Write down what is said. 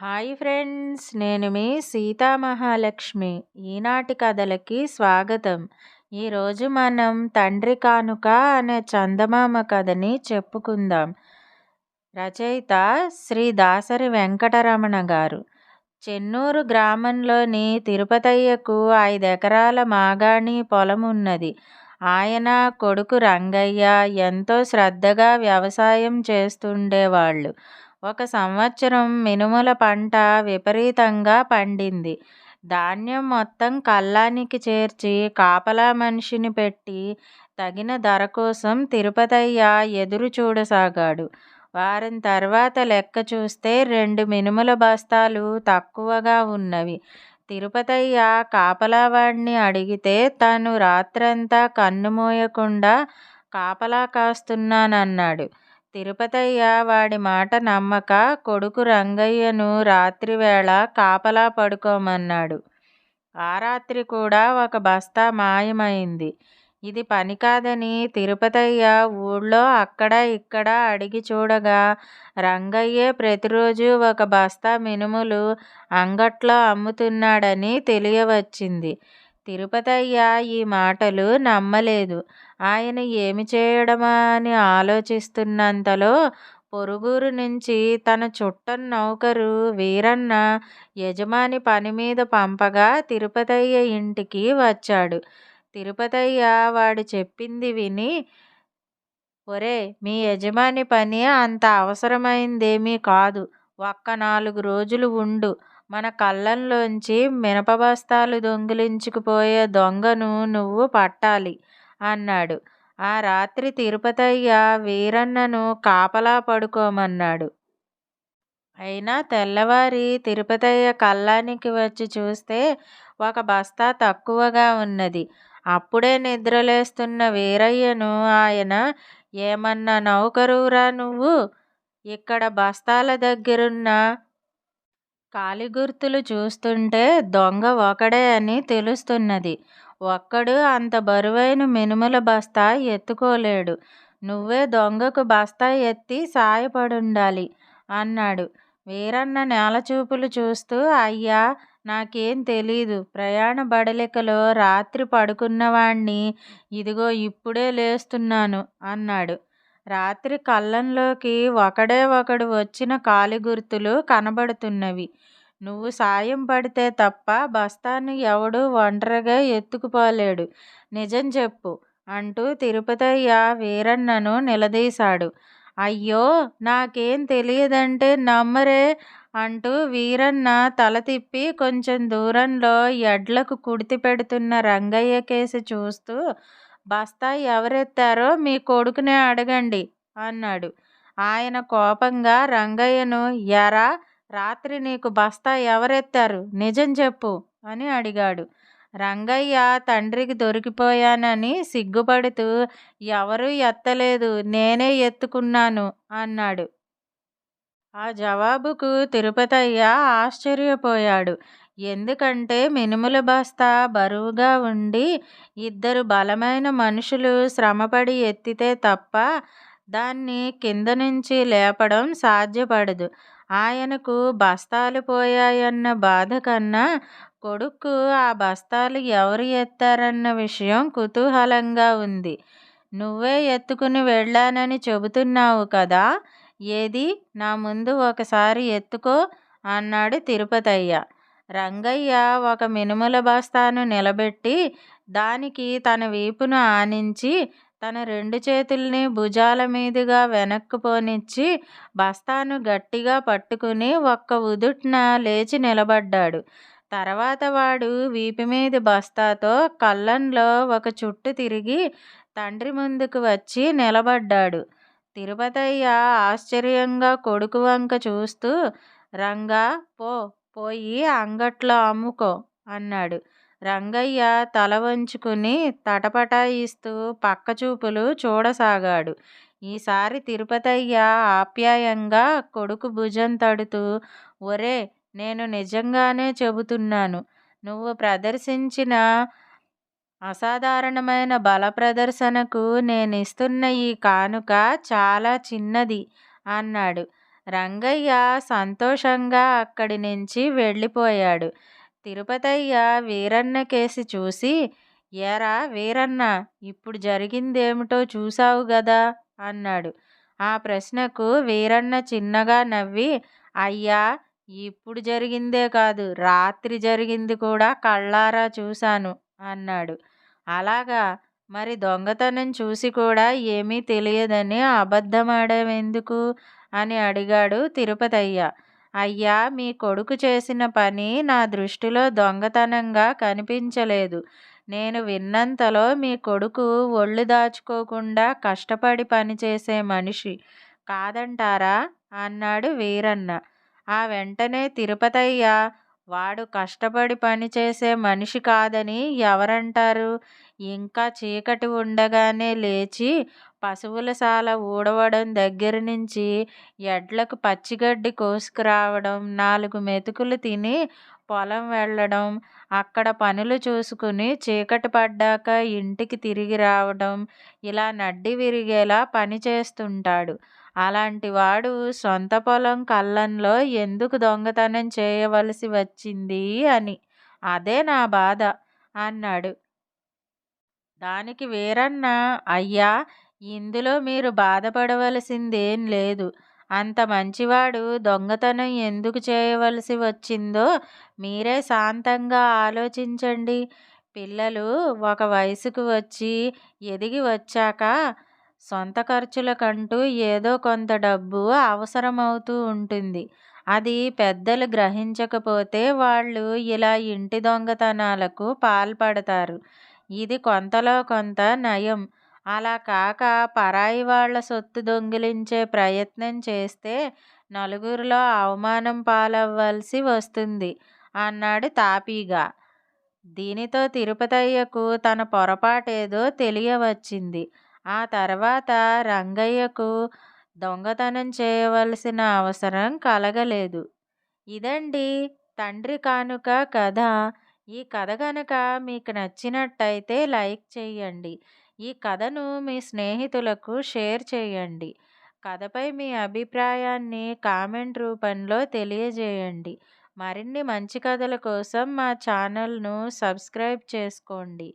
Hi friends నేను మీ సీతామహాలక్ష్మి. ఈనాటి కథలకి స్వాగతం. ఈరోజు మనం తండ్రి కానుక అనే చందమామ కథని చెప్పుకుందాం. రచయిత శ్రీ దాసరి వెంకటరమణ గారు. చెన్నూరు గ్రామంలోని తిరుపతయ్యకు ఐదు ఎకరాల మాగాణి పొలం ఉన్నది ఆయన కొడుకు రంగయ్య ఎంతో శ్రద్ధగా వ్యవసాయం చేస్తుండేవాళ్ళు. ఒక సంవత్సరం మినుముల పంట విపరీతంగా పండింది. ధాన్యం మొత్తం కల్లానికి చేర్చి కాపలా మనిషిని పెట్టి తగిన ధర కోసం తిరుపతయ్య ఎదురు చూడసాగాడు. వారం తర్వాత లెక్క చూస్తే రెండు మినుముల బస్తాలు తక్కువగా ఉన్నవి. తిరుపతయ్య కాపలావాడిని అడిగితే తను రాత్రంతా కన్నుమోయకుండా కాపలా కాస్తున్నానన్నాడు. తిరుపతయ్య వాడి మాట నమ్మక కొడుకు రంగయ్యను రాత్రివేళ కాపలా పడుకోమన్నాడు. ఆ రాత్రి కూడా ఒక బస్తా మాయమైంది. ఇది పని కాదని తిరుపతయ్య ఊళ్ళో అక్కడ ఇక్కడ అడిగి చూడగా రంగయ్యే ప్రతిరోజు ఒక బస్తా మినుములు అంగట్లో అమ్ముతున్నాడని తెలియవచ్చింది. తిరుపతయ్య ఈ మాటలు నమ్మలేదు. ఆయన ఏమి చేయడమా అని ఆలోచిస్తున్నంతలో పొరుగురు నుంచి తన చుట్టం నౌకరు వీరన్న యజమాని పని మీద పంపగా తిరుపతయ్య ఇంటికి వచ్చాడు. తిరుపతయ్య వాడు చెప్పింది విని ఒరే మీ యజమాని పని అంత అవసరమైందేమీ కాదు. ఒక్క నాలుగు రోజులు ఉండు. మన కళ్ళంలోంచి మినప బస్తాలు దొంగిలించుకుపోయే దొంగను నువ్వు పట్టాలి అన్నాడు. ఆ రాత్రి తిరుపతయ్య వీరన్నను కాపలా పడుకోమన్నాడు. అయినా తెల్లవారి తిరుపతయ్య కల్లానికి వచ్చి చూస్తే ఒక బస్తా తక్కువగా ఉన్నది. అప్పుడే నిద్రలేస్తున్న వీరయ్యను ఆయన ఏమన్నా నౌకరురా నువ్వు? ఇక్కడ బస్తాల దగ్గరున్న కాలిగుర్తులు చూస్తుంటే దొంగ ఒకడే అని తెలుస్తున్నది. ఒక్కడు అంత బరువైన మినుముల బస్తా ఎత్తుకోలేడు. నువ్వే దొంగకు బస్తా ఎత్తి సాయపడుండాలి అన్నాడు. వీరన్న నేలచూపులు చూస్తూ అయ్యా నాకేం తెలీదు. ప్రయాణ బడలికలో రాత్రి పడుకున్నవాణ్ణి ఇదిగో ఇప్పుడే లేస్తున్నాను అన్నాడు. రాత్రి కళ్ళంలోకి ఒకడే ఒకడు వచ్చిన కాలిగుర్తులు కనబడుతున్నవి. నువ్వు సాయం పడితే తప్ప బస్తాన్ని ఎవడూ ఒంటరిగా ఎత్తుకుపోలేడు. నిజం చెప్పు అంటూ తిరుపతయ్య వీరన్నను నిలదీశాడు. అయ్యో నాకేం తెలియదంటే నమ్మరే అంటూ వీరన్న తల తిప్పి కొంచెం దూరంలో ఎడ్లకు కుడితి పెడుతున్న రంగయ్య కేసి చూస్తూ బస్తా ఎవరెత్తారో మీ కొడుకునే అడగండి అన్నాడు. ఆయన కోపంగా రంగయ్యను ఎరా రాత్రి నీకు బస్తా ఎవరెత్తారు? నిజం చెప్పు అని అడిగాడు. రంగయ్య తండ్రికి దొరికిపోయానని సిగ్గుపడుతూ ఎవరూ ఎత్తలేదు నేనే ఎత్తుకున్నాను అన్నాడు. ఆ జవాబుకు తిరుపతయ్య ఆశ్చర్యపోయాడు. ఎందుకంటే మినుముల బస్తా బరువుగా ఉండి ఇద్దరు బలమైన మనుషులు శ్రమపడి ఎత్తితే తప్ప దాన్ని కింద నుంచి లేపడం సాధ్యపడదు. ఆయనకు బస్తాలు పోయాయన్న బాధ కన్నా కొడుకు ఆ బస్తాలు ఎవరు ఎత్తారన్న విషయం కుతూహలంగా ఉంది. నువ్వే ఎత్తుకుని వెళ్ళానని చెబుతున్నావు కదా ఏది? నా ముందు ఒకసారి ఎత్తుకో అన్నాడు తిరుపతయ్య. రంగయ్య ఒక మినుముల బస్తాను నిలబెట్టి దానికి తన వీపును ఆనించి తన రెండు చేతుల్ని భుజాల మీదుగా వెనక్కు పోనిచ్చి బస్తాను గట్టిగా పట్టుకుని ఒక్క ఉదుట్న లేచి నిలబడ్డాడు. తర్వాత వాడు వీపు మీద బస్తాతో కళ్ళంలో ఒక చుట్టు తిరిగి తండ్రి ముందుకు వచ్చి నిలబడ్డాడు. తిరుపతయ్య ఆశ్చర్యంగా కొడుకు వంక చూస్తూ రంగా పో పోయి అంగట్లో అమ్ముకో అన్నాడు. రంగయ్య తల వంచుకుని తటపటాయిస్తూ పక్కచూపులు చూడసాగాడు. ఈసారి తిరుపతయ్య ఆప్యాయంగా కొడుకు భుజం తడుతూ ఒరే నేను నిజంగానే చెబుతున్నాను. నువ్వు ప్రదర్శించిన అసాధారణమైన బల ప్రదర్శనకు నేనిస్తున్న ఈ కానుక చాలా చిన్నది అన్నాడు. రంగయ్య సంతోషంగా అక్కడి నుంచి వెళ్ళిపోయాడు. తిరుపతయ్య వీరన్న కేసి చూసి ఏరా వీరన్న ఇప్పుడు జరిగిందేమిటో చూసావు గదా అన్నాడు. ఆ ప్రశ్నకు వీరన్న చిన్నగా నవ్వి అయ్యా ఇప్పుడు జరిగిందే కాదు రాత్రి జరిగింది కూడా కళ్ళారా చూశాను అన్నాడు. అలాగా మరి దొంగతనం చూసి కూడా ఏమీ తెలియదని అబద్ధమాడావెందుకు అని అడిగాడు తిరుపతయ్య. అయ్యా మీ కొడుకు చేసిన పని నా దృష్టిలో దొంగతనంగా కనిపించలేదు. నేను విన్నంతలో మీ కొడుకు ఒళ్ళు దాచుకోకుండా కష్టపడి పనిచేసే మనిషి కాదంటారా? అన్నాడు వీరన్న. ఆ వెంటనే తిరుపతయ్య వాడు కష్టపడి పనిచేసే మనిషి కాదని ఎవరంటారు? ఇంకా చీకటి ఉండగానే లేచి పశువుల సాల ఊడవడం దగ్గర నుంచి ఎడ్లకు పచ్చిగడ్డి కోసుకురావడం నాలుగు మెతుకులు తిని పొలం వెళ్ళడం అక్కడ పనులు చూసుకుని చీకటి పడ్డాక ఇంటికి తిరిగి రావడం ఇలా నడ్డి విరిగేలా పని చేస్తుంటాడు. అలాంటి వాడు సొంత పొలం కళ్ళంలో ఎందుకు దొంగతనం చేయవలసి వచ్చింది అని. అదే నా బాధ అన్నాడు. దానికి వీరన్న? అయ్యా ఇందులో మీరు బాధపడవలసిందేం లేదు. అంత మంచివాడు దొంగతనం ఎందుకు చేయవలసి వచ్చిందో మీరే శాంతంగా ఆలోచించండి. పిల్లలు ఒక వయసుకు వచ్చి ఎదిగి వచ్చాక సొంత ఖర్చులకంటూ ఏదో కొంత డబ్బు అవసరమవుతూ ఉంటుంది. అది పెద్దలు గ్రహించకపోతే వాళ్ళు ఇలా ఇంటి దొంగతనాలకు పాల్పడతారు. ఇది కొంతలో కొంత నయం. అలా కాక పరాయి వాళ్ళ సొత్తు దొంగిలించే ప్రయత్నం చేస్తే నలుగురిలో అవమానం పాలవ్వాల్సి వస్తుంది అన్నాడు తాపీగా. దీనితో తిరుపతయ్యకు తన పొరపాటేదో తెలియవచ్చింది. ఆ తర్వాత రంగయ్యకు దొంగతనం చేయవలసిన అవసరం కలగలేదు. ఇదండి తండ్రి కానుక కథ. ఈ కథ కనుక మీకు నచ్చినట్టయితే లైక్ చేయండి. ఈ కథను మీ స్నేహితులకు షేర్ చేయండి. కథపై మీ అభిప్రాయాన్ని కామెంట్ రూపంలో తెలియజేయండి. మరిన్ని మంచి కథల కోసం మా ఛానల్ను సబ్స్క్రైబ్ చేసుకోండి.